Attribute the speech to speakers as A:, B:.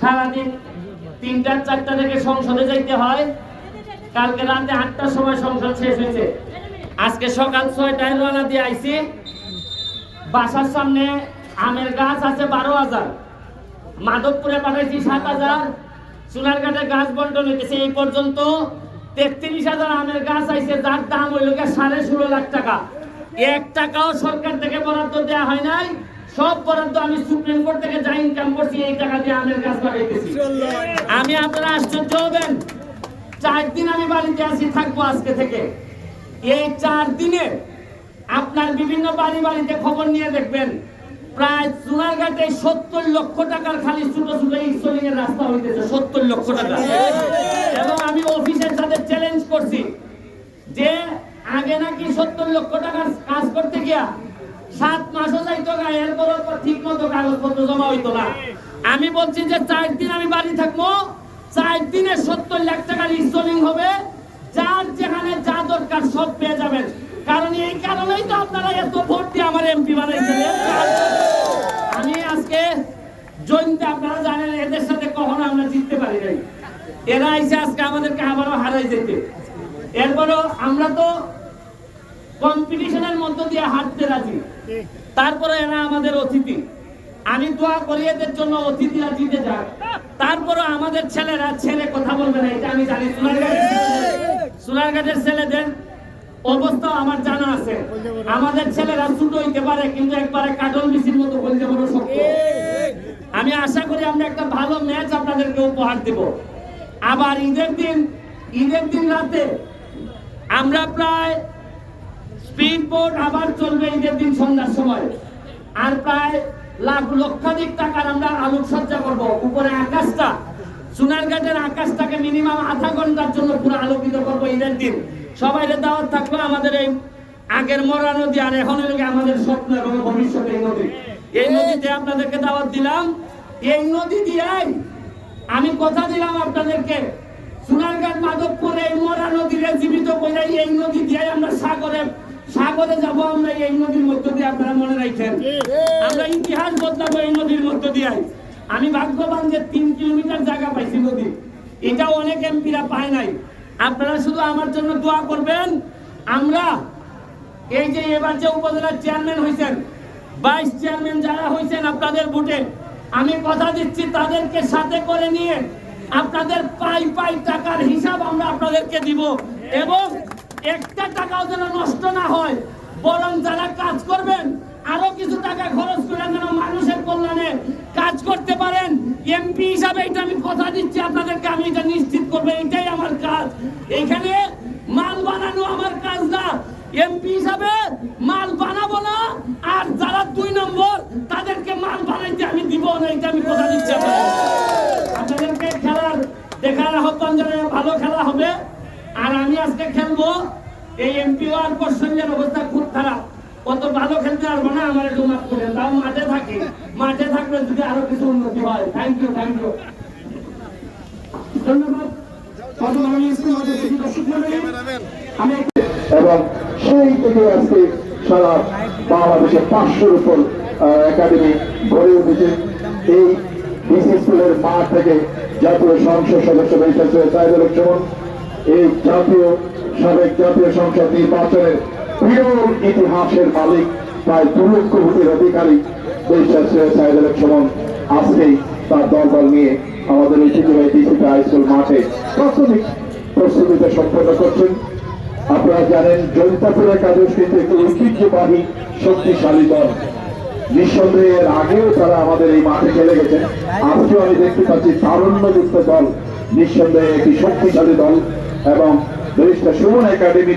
A: সারাদিন তিনটা, চারটা থেকে সংসদে যাইতে হয়। কালকে রাতে আটটার সময় সংসদ শেষ হয়েছে। আজকে সকাল ছয়টায় দিয়ে বাসার সামনে আমের গাছ আছে বারো হাজার। মাধবপুরে পাঠাইছি সাত হাজার। সোনারঘাটে গাছ বন্টন হইতেছে। এই পর্যন্ত তেত্রিশ হাজার আমের গাছ আইছে, যার দাম হইল সাড়ে ষোলো লাখ টাকা। এক টাকাও সরকার থেকে বরাদ্দ দেওয়া হয় নাই। সব বরাদ্দ আমি সুপ্রিম কোর্ট থেকে যা ইনকাম করছি এই টাকা দিয়ে আমের গাছ লাগাইতেছি আমি আপনারা আশ্চর্য হবেন। চার দিন আমি বাড়িতে আসি থাকব আজকে থেকে। এই চার দিনে আপনার বিভিন্ন বাড়ি বাড়িতে খবর নিয়ে দেখবেন প্রায় চুনারঘাটে সত্তর লক্ষ টাকার খালি ছোট ছোট ইনস্টলিং এর রাস্তা হইতেছে সত্তর লক্ষ টাকা। এবং আমি অফিসের সাথে চ্যালেঞ্জ করছি যে আগে নাকি সত্তর লক্ষ টাকার কাজ করতে গিয়া সাত মাসও যাইতো ঠিক মতো কাগজপত্র জমা হইতো না। আমি বলছি যে চার দিন আমি বাড়ি থাকব, চার দিনে সত্তর লাখ টাকার ইনস্টলিং হবে। যার যেখানে যা দরকার সব পেয়ে যাবেন। কারণ এই কারণেই তো আপনারা এত ভোট দিয়ে আমার এমপি বানাইছেন। আমি আজকে জয়ন্তে, আপনারা জানেন, এদের সাথে কখনো আমরা জিততে পারি নাই। এরা এসে আজকে আমাদেরকে আবারও হারাই যেতে। এরপরও আমরা তো কম্পিটিশনের মধ্য দিয়ে হাঁটতে রাজি। তারপরে এরা আমাদের অতিথি। আমি দোয়া করি এদের জন্য অতিথিরা জিতে যাক। তারপরে আমাদের ছেলেরা ছেলে কথা বলবে না, এটা আমি জানি। সোনারঘাটের ছেলেদের অবস্থা আমার জানা আছে। আমাদের ছেলেরা ছোট হইতে পারে, কিন্তু একবারে কাজল মিশির মতো বলতে শক্ত। আমি আশা করি আমরা একটা ভালো ম্যাচ আপনাদেরকে উপহার দেব। আবার ঈদের দিন ঈদের দিন রাতে আমরা প্রায় স্পিড আবার চলবে ঈদের দিন সন্ধ্যার সময়। আর প্রায় লাখ লক্ষাধিক টাকার আমরা আলোকসজ্জা করব। উপরে আকাশটা সোনারঘাটের আকাশটাকে মিনিমাম আধা ঘণ্টার জন্য পুরো আলোকিত করব ঈদের দিন। সবাই দাওয়াত থাকল আমাদের এই আগের মরা নদী আর এখন আমাদের স্বপ্ন এবং ভবিষ্যতে এই নদী। এই নদীতে আপনাদেরকে দাওয়াত দিলাম। এই নদী দিয়াই আমি কথা দিলাম আপনাদেরকে। সোনারঘাট মাধবপুরে এই মরা নদীরে জীবিত করে এই নদী দিয়ে আমরা সাগরে সাগরে যাব আমরা এই নদীর মধ্য দিয়ে আপনারা মনে রাখেন। আমরা ইতিহাস বদলাবো এই নদীর মধ্য দিয়ে। আমি ভাগ্যবান যে তিন কিলোমিটার জায়গা পাইছি নদী। এটা অনেক এমপিরা পায় নাই। আপনারা শুধু আমার জন্য দোয়া করবেন। আমরা এই যে এবার যে উপজেলার চেয়ারম্যান হয়েছেন ভাইস চেয়ারম্যান যারা হয়েছেন আপনাদের ভোটে আমি কথা দিচ্ছি তাদেরকে সাথে করে নিয়ে আপনাদের পাই পাই টাকার হিসাব আমরা আপনাদেরকে দিব। এবং একটা টাকাও যেন নষ্ট না হয়, বরং যারা কাজ করবেন, আরও কিছু টাকা খরচ করে যেন মানুষের কল্যাণে কাজ করতে পারেন। এমপি হিসাবে এটা আমি কথা দিচ্ছি, আপনাদেরকে আমি এটা নিশ্চিত করব, এটাই আমার কাজ। এখানে মাল বানানো আমার কাজ না। এমপি হিসাবে মাল বানাবো না, আর যারা দুই নম্বর, তাদেরকে মাল বানাইতে আমি দিব না, এটা আমি কথা দিচ্ছি আপনাদের। আপনাদেরকে খেলার দেখার আহ্বান জানাই, ভালো খেলা হবে। আর আমি আজকে খেলব এই এমপি ওয়ার পশ্চিমের অবস্থা খুব খারাপ। কত ভালো খেলতে পারব না, আমার একটু মাফ করেন তাও মাঠে থাকি। মাঠে থাকলে যদি আরও কিছু উন্নতি হয়। থ্যাংক ইউ থ্যাংক ইউ
B: এবং সেই থেকে আজকে সারা বাংলাদেশে পাঁচশোর উপর একাডেমি গড়ে উঠেছে। এই ডিসি স্কুলের মাঠ থেকে জাতীয় সংসদ সদস্য হয়েছে সাইদুল চমন এই জাতীয় সাবেক জাতীয় সংসদ নির্বাচনের বিরল ইতিহাসের মালিক, প্রায় দু লক্ষ ভোটের অধিকারী চমন আজকেই তার দলবল নিয়ে আমাদের ঐতিহ্যবাহী ডিসিপি হাই স্কুল মাঠে প্রাথমিক প্রস্তুতিতে সম্পন্ন করছেন। আপনারা জানেন জৈন্তাপুরের কিন্তু একটি ঐতিহ্যবাহী শক্তিশালী দল। নিঃসন্দেহে এর আগেও তারা আমাদের এই মাঠে খেলে গেছেন। আজকেও আমি দেখতে পাচ্ছি তারুণ্যযুক্ত দল। নিঃসন্দেহে একটি শক্তিশালী দল। এবং দেশটা সুমন একাডেমি